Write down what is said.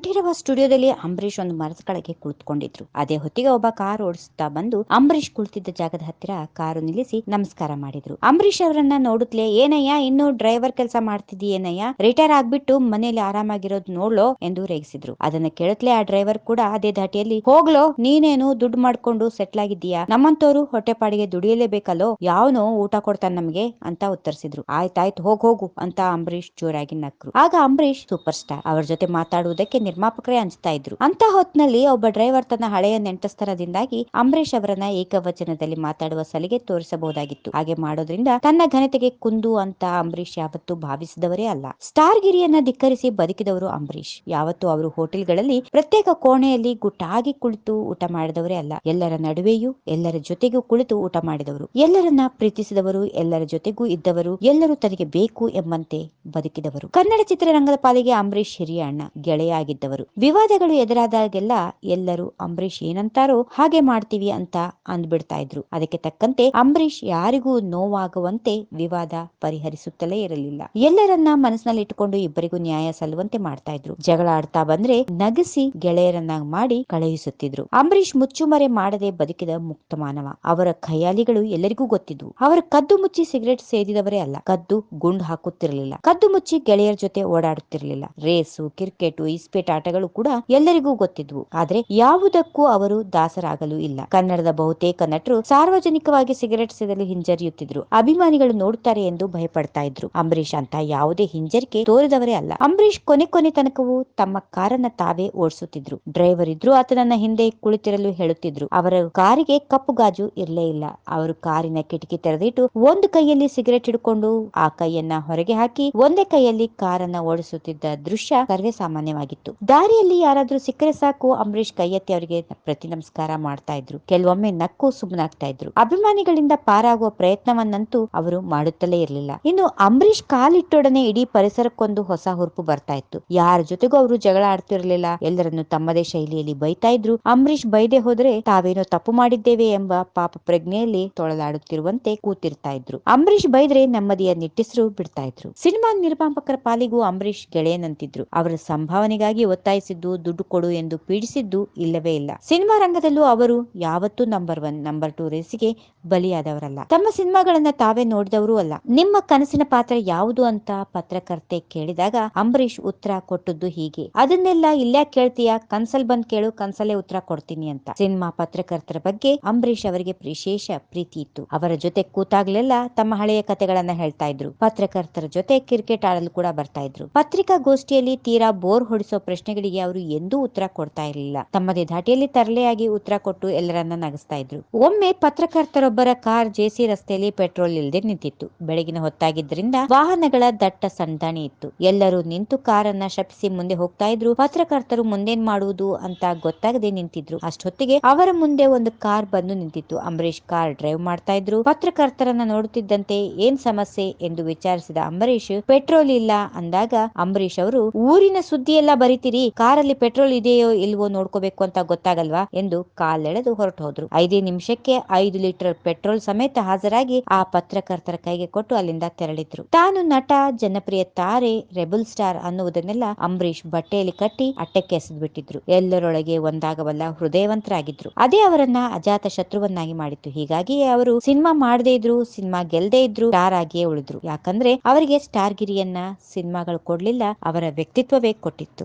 ಕಂಠೀರವ ಸ್ಟುಡಿಯೋದಲ್ಲಿ ಅಂಬರೀಷ್ ಒಂದು ಮರದ ಕೆಳಗೆ ಕುಳಿತುಕೊಂಡಿದ್ರು. ಅದೇ ಹೊತ್ತಿಗೆ ಒಬ್ಬ ಕಾರ್ ಓಡಿಸುತ್ತಾ ಬಂದು ಅಂಬರೀಷ್ ಕುಳಿತಿದ್ದ ಜಾಗದ ಹತ್ತಿರ ಕಾರು ನಿಲ್ಲಿಸಿ ನಮಸ್ಕಾರ ಮಾಡಿದ್ರು. ಅಂಬರೀಷ್ ಅವರನ್ನ ನೋಡುತ್ತಲೇ ಏನಯ್ಯ, ಇನ್ನು ಡ್ರೈವರ್ ಕೆಲಸ ಮಾಡ್ತಿದ್ದೀಯೇನಯ್ಯ ರಿಟೈರ್ ಆಗ್ಬಿಟ್ಟು ಮನೆಯಲ್ಲಿ ಆರಾಮಾಗಿರೋದು ನೋಡ್ಲೋ? ಎಂದು ರೇಗಿಸಿದ್ರು. ಅದನ್ನ ಕೇಳುತ್ತಲೇ ಆ ಡ್ರೈವರ್ ಕೂಡ ಅದೇ ಧಾಟಿಯಲ್ಲಿ, ಹೋಗ್ಲೋ, ನೀನೇನು ದುಡ್ಡು ಮಾಡ್ಕೊಂಡು ಸೆಟ್ಲ್ ಆಗಿದ್ದೀಯಾ? ನಮ್ಮಂತವ್ರು ಹೊಟ್ಟೆಪಾಡಿಗೆ ದುಡಿಯಲೇಬೇಕಲ್ಲೋ? ಯಾವನೋ ಊಟ ಕೊಡ್ತಾನೆ ನಮ್ಗೆ? ಅಂತ ಉತ್ತರಿಸಿದ್ರು. ಆಯ್ತಾಯ್ತು, ಹೋಗ್, ಹೋಗು ಅಂತ ಅಂಬರೀಷ್ ಜೋರಾಗಿ ನಕ್ರು. ಆಗ ಅಂಬರೀಷ್ ಸೂಪರ್ ಸ್ಟಾರ್. ಅವ್ರ ಜೊತೆ ಮಾತಾಡುವುದಕ್ಕೆ ನಿರ್ಮಾಪಕರೇ ಅನಿಸ್ತಾ ಇದ್ರು. ಅಂತ ಹೊತ್ನಲ್ಲಿ ಒಬ್ಬ ಡ್ರೈವರ್ ತನ್ನ ಹಳೆಯ ನೆಂಟಸ್ಥರದಿಂದಾಗಿ ಅಂಬರೀಷ್ ಅವರನ್ನ ಏಕವಚನದಲ್ಲಿ ಮಾತಾಡುವ ಸಲಿಗೆ ತೋರಿಸಬಹುದಾಗಿತ್ತು. ಹಾಗೆ ಮಾಡೋದ್ರಿಂದ ತನ್ನ ಘನತೆಗೆ ಕುಂದು ಅಂತ ಅಂಬರೀಷ್ ಯಾವತ್ತು ಭಾವಿಸಿದವರೇ ಅಲ್ಲ. ಸ್ಟಾರ್ ಗಿರಿಯನ್ನ ಧಿಕ್ಕರಿಸಿ ಬದುಕಿದವರು ಅಂಬರೀಷ್. ಯಾವತ್ತು ಅವರು ಹೋಟೆಲ್ಗಳಲ್ಲಿ ಪ್ರತ್ಯೇಕ ಕೋಣೆಯಲ್ಲಿ ಗುಟ್ಟಾಗಿ ಕುಳಿತು ಊಟ ಮಾಡಿದವರೇ ಅಲ್ಲ. ಎಲ್ಲರ ನಡುವೆಯೂ, ಎಲ್ಲರ ಜೊತೆಗೂ ಕುಳಿತು ಊಟ ಮಾಡಿದವರು. ಎಲ್ಲರನ್ನ ಪ್ರೀತಿಸಿದವರು, ಎಲ್ಲರ ಜೊತೆಗೂ ಇದ್ದವರು, ಎಲ್ಲರೂ ತನಗೆ ಬೇಕು ಎಂಬಂತೆ ಬದುಕಿದವರು. ಕನ್ನಡ ಚಿತ್ರರಂಗದ ಪಾಲಿಗೆ ಅಂಬರೀಷ್ ಹಿರಿಯ ಅಣ್ಣ. ಗೆಳೆಯ ಆಗಿದ್ದವರು ವಿವಾದಗಳು ಎದುರಾದಾಗೆಲ್ಲ ಎಲ್ಲರೂ, ಅಂಬರೀಷ್ ಏನಂತಾರೋ ಹಾಗೆ ಮಾಡ್ತೀವಿ ಅಂತ ಅಂದ್ಬಿಡ್ತಾ ಇದ್ರು. ಅದಕ್ಕೆ ತಕ್ಕಂತೆ ಅಂಬರೀಷ್ ಯಾರಿಗೂ ನೋವಾಗುವಂತೆ ವಿವಾದ ಪರಿಹರಿಸುತ್ತಲೇ ಇರಲಿಲ್ಲ. ಎಲ್ಲರನ್ನ ಮನಸ್ಸಿನಲ್ಲಿ ಇಟ್ಟುಕೊಂಡು ಇಬ್ಬರಿಗೂ ನ್ಯಾಯ ಸಲ್ಲುವಂತೆ ಮಾಡ್ತಾ ಇದ್ರು. ಜಗಳ ಆಡ್ತಾ ಬಂದ್ರೆ ನಗಿಸಿ ಗೆಳೆಯರನ್ನಾಗಿ ಮಾಡಿ ಕಳುಹಿಸುತ್ತಿದ್ರು ಅಂಬರೀಷ್ ಮುಚ್ಚುಮರೆ ಮಾಡದೆ ಬದುಕಿದ ಮುಕ್ತ ಮಾನವ. ಅವರ ಖಯಾಲಿಗಳು ಎಲ್ಲರಿಗೂ ಗೊತ್ತಿದ್ವು. ಅವರು ಕದ್ದು ಮುಚ್ಚಿ ಸಿಗರೆಟ್ ಸೇದಿದವರೇ ಅಲ್ಲ, ಕದ್ದು ಗುಂಡು ಹಾಕುತ್ತಿರಲಿಲ್ಲ. ಕದ್ದು ಮುಚ್ಚಿ ಗೆಳೆಯರ ಜೊತೆ ಓಡಾಡುತ್ತಿರಲಿಲ್ಲ. ರೇಸು, ಕ್ರಿಕೆಟ್ ಇಸ್ಪೇಟ್ ಆಟಗಳು ಕೂಡ ಎಲ್ಲರಿಗೂ ಗೊತ್ತಿದ್ವು. ಆದ್ರೆ ಯಾವುದಕ್ಕೂ ಅವರು ದಾಸರಾಗಲು ಇಲ್ಲ. ಕನ್ನಡದ ಬಹುತೇಕ ನಟರು ಸಾರ್ವಜನಿಕವಾಗಿ ಸಿಗರೆಟ್ ಸೇದಲು ಹಿಂಜರಿಯುತ್ತಿದ್ರು. ಅಭಿಮಾನಿಗಳು ನೋಡುತ್ತಾರೆ ಎಂದು ಭಯಪಡ್ತಾ ಇದ್ರು. ಅಂಬರೀಷ್ ಅಂತ ಯಾವುದೇ ಹಿಂಜರಿಕೆ ತೋರಿದವರೇ ಅಲ್ಲ. ಅಂಬರೀಷ್ ಕೊನೆ ಕೊನೆ ತನಕವೂ ತಮ್ಮ ಕಾರನ್ನ ತಾವೇ ಓಡಿಸುತ್ತಿದ್ರು. ಡ್ರೈವರ್ ಇದ್ರು ಆತನನ್ನ ಹಿಂದೆ ಕುಳಿತಿರಲು ಹೇಳುತ್ತಿದ್ರು. ಅವರ ಕಾರಿಗೆ ಕಪ್ಪು ಗಾಜು ಇರಲೇ ಇಲ್ಲ. ಅವರು ಕಾರಿನ ಕಿಟಕಿ ತೆರೆದಿಟ್ಟು ಒಂದು ಕೈಯಲ್ಲಿ ಸಿಗರೆಟ್ ಹಿಡ್ಕೊಂಡು ಆ ಕೈಯನ್ನ ಹೊರಗೆ ಹಾಕಿ, ಒಂದೇ ಕೈಯಲ್ಲಿ ಕಾರನ್ನ ಓಡಿಸುತ್ತಿದ್ದ ದೃಶ್ಯ ಸರ್ವೇ ಸಾಮಾನ್ಯವಾಗಿತ್ತು. ದಾರಿಯಲ್ಲಿ ಯಾರಾದರೂ ಸಿಕ್ಕರೆ ಸಾಕು. ಅಂಬರೀಷ್ ಕೈ ಎತ್ತಿ ಅವರಿಗೆ ಪ್ರತಿ ನಮಸ್ಕಾರ ಮಾಡ್ತಾ ಇದ್ರು. ಕೆಲವೊಮ್ಮೆ ನಕ್ಕು ಸುಮ್ಮನಾಗ್ತಾ ಇದ್ರು. ಅಭಿಮಾನಿಗಳಿಂದ ಪಾರಾಗುವ ಪ್ರಯತ್ನವನ್ನಂತೂ ಅವರು ಮಾಡುತ್ತಲೇ ಇರಲಿಲ್ಲ. ಇನ್ನು ಅಂಬರೀಷ್ ಕಾಲಿಟ್ಟೊಡನೆ ಇಡೀ ಪರಿಸರಕ್ಕೊಂದು ಹೊಸ ಹುರುಪು ಬರ್ತಾ ಇತ್ತು. ಯಾರ ಜೊತೆಗೂ ಅವರು ಜಗಳ ಆಡ್ತಿರಲಿಲ್ಲ. ಎಲ್ಲರನ್ನು ತಮ್ಮದೇ ಶೈಲಿಯಲ್ಲಿ ಬೈತಾ ಇದ್ರು. ಅಂಬರೀಷ್ ಬೈದೆ ಹೋದ್ರೆ ತಾವೇನೋ ತಪ್ಪು ಮಾಡಿದ್ದೇವೆ ಎಂಬ ಪಾಪ ಪ್ರಜ್ಞೆಯಲ್ಲಿ ತೊಳಲಾಡುತ್ತಿರುವಂತೆ ಕೂತಿರ್ತಾ ಇದ್ರು. ಅಂಬರೀಷ್ ಬೈದ್ರೆ ನೆಮ್ಮದಿಯ ನಿಟ್ಟಿಸರು ಬಿಡ್ತಾ ಇದ್ರು. ಸಿನಿಮಾ ನಿರ್ಮಾಪಕರ ಪಾಲಿಗೂ ಅಂಬರೀಷ್ ಗೆಳೆಯನಂತಿದ್ರು. ಅವರ ಸಂಭಾವನೆಗಾಗಿ ಒತ್ತಾಯಿಸಿದ್ದು, ದುಡ್ಡು ಕೊಡು ಎಂದು ಪೀಡಿಸಿದ್ದು ಇಲ್ಲವೇ ಇಲ್ಲ. ಸಿನಿಮಾ ರಂಗದಲ್ಲೂ ಅವರು ಯಾವತ್ತೂ ನಂಬರ್ ಒನ್ ನಂಬರ್ ಟೂ ರೇಸಿಗೆ ಬಲಿಯಾದವರಲ್ಲ. ತಮ್ಮ ಸಿನಿಮಾಗಳನ್ನ ತಾವೇ ನೋಡಿದವರು ಅಲ್ಲ. ನಿಮ್ಮ ಕನಸಿನ ಪಾತ್ರ ಯಾವುದು ಅಂತ ಪತ್ರಕರ್ತೆ ಕೇಳಿದಾಗ ಅಂಬರೀಷ್ ಉತ್ತರ ಕೊಟ್ಟದ್ದು ಹೀಗೆ. ಅದನ್ನೆಲ್ಲ ಇಲ್ಲೇ ಕೇಳ್ತೀಯಾ? ಕನ್ಸಲ್ ಬಂದ್ ಕೇಳು, ಕನ್ಸಲ್ಲೇ ಉತ್ತರ ಕೊಡ್ತೀನಿ ಅಂತ. ಸಿನಿಮಾ ಪತ್ರಕರ್ತರ ಬಗ್ಗೆ ಅಂಬರೀಷ್ ಅವರಿಗೆ ವಿಶೇಷ ಪ್ರೀತಿ ಇತ್ತು. ಅವರ ಜೊತೆ ಕೂತಾಗ್ಲೆಲ್ಲ ತಮ್ಮ ಹಳೆಯ ಕತೆಗಳನ್ನ ಹೇಳ್ತಾ ಇದ್ರು. ಪತ್ರಕರ್ತರ ಜೊತೆ ಕ್ರಿಕೆಟ್ ಆಡಲು ಕೂಡ ಬರ್ತಾ ಇದ್ರು. ಪತ್ರಿಕಾಗೋಷ್ಠಿಯಲ್ಲಿ ತೀರಾ ಬೋರ್ ಹೊಡಿಸೋ ಪ್ರಶ್ನೆಗಳಿಗೆ ಅವರು ಎಂದೂ ಉತ್ತರ ಕೊಡ್ತಾ ಇರಲಿಲ್ಲ. ತಮ್ಮದೇ ಧಾಟಿಯಲ್ಲಿ ತರಲೆಯಾಗಿ ಉತ್ತರ ಕೊಟ್ಟು ಎಲ್ಲರನ್ನ ನಗಿಸ್ತಾ ಇದ್ರು. ಒಮ್ಮೆ ಪತ್ರಕರ್ತರೊಬ್ಬರ ಕಾರ್ ಜೆಸಿ ರಸ್ತೆಯಲ್ಲಿ ಪೆಟ್ರೋಲ್ ಇಲ್ಲದೆ ನಿಂತಿತ್ತು. ಬೆಳಗಿನ ಹೊತ್ತಾಗಿದ್ದರಿಂದ ವಾಹನಗಳ ದಟ್ಟ ಸಂದಾಣಿ ಇತ್ತು. ಎಲ್ಲರೂ ನಿಂತು ಕಾರನ್ನ ಶಪಿಸಿ ಮುಂದೆ ಹೋಗ್ತಾ ಇದ್ರು. ಪತ್ರಕರ್ತರು ಮುಂದೇನ್ ಮಾಡುವುದು ಅಂತ ಗೊತ್ತಾಗದೆ ನಿಂತಿದ್ರು. ಅಷ್ಟೊತ್ತಿಗೆ ಅವರ ಮುಂದೆ ಒಂದು ಕಾರ್ ಬಂದು ನಿಂತಿತ್ತು. ಅಂಬರೀಷ್ ಕಾರ್ ಡ್ರೈವ್ ಮಾಡ್ತಾ ಇದ್ರು. ಪತ್ರಕರ್ತರನ್ನ ನೋಡುತ್ತಿದ್ದಂತೆ ಏನ್ ಸಮಸ್ಯೆ ಎಂದು ವಿಚಾರಿಸಿದ ಅಂಬರೀಷ್, ಪೆಟ್ರೋಲ್ ಇಲ್ಲ ಅಂದಾಗ ಅಂಬರೀಷ್ ಅವರು ಊರಿನ ಸುದ್ದಿ ಎಲ್ಲ ಬರಿತೀರಿ ಕಾರಲ್ಲಿ ಪೆಟ್ರೋಲ್ ಇದೆಯೋ ಇಲ್ವೋ ನೋಡ್ಕೋಬೇಕು ಅಂತ ಗೊತ್ತಾಗಲ್ವಾ ಎಂದು ಕಾಲೆಳೆದು ಹೊರಟು ಹೋದ್ರು ಐದೇ ನಿಮಿಷಕ್ಕೆ ಐದು ಲೀಟರ್ ಪೆಟ್ರೋಲ್ ಸಮೇತ ಹಾಜರಾಗಿ ಆ ಪತ್ರಕರ್ತರ ಕೈಗೆ ಕೊಟ್ಟು ಅಲ್ಲಿಂದ ತೆರಳಿದ್ರು. ತಾನು ನಟ, ಜನಪ್ರಿಯ ತಾರೆ, ರೆಬಲ್ ಸ್ಟಾರ್ ಅನ್ನುವುದನ್ನೆಲ್ಲ ಅಂಬರೀಷ್ ಬಟ್ಟೆಯಲ್ಲಿ ಕಟ್ಟಿ ಅಟ್ಟಕ್ಕೆ ಎಸೆದು ಬಿಟ್ಟಿದ್ರು ಎಲ್ಲರೊಳಗೆ ಒಂದಾಗಬಲ್ಲ ಹೃದಯವಂತರಾಗಿದ್ರು. ಅದೇ ಅವರನ್ನ ಅಜಾತ ಶತ್ರುವನ್ನಾಗಿ ಮಾಡಿತ್ತು. ಹೀಗಾಗಿ ಅವರು ಸಿನಿಮಾ ಮಾಡದೇ ಇದ್ರು, ಸಿನಿಮಾ ಗೆಲ್ದೇ ಇದ್ರು, ಸ್ಟಾರ್ ಆಗಿಯೇ ಉಳಿದ್ರು. ಯಾಕಂದ್ರೆ ಅವರಿಗೆ ಸ್ಟಾರ್ ಗಿರಿಯನ್ನ ಸಿನಿಮಾಗಳು ಕೊಡ್ಲಿಲ್ಲ, ಅವರ ವ್ಯಕ್ತಿತ್ವವೇ ಕೊಟ್ಟಿತ್ತು.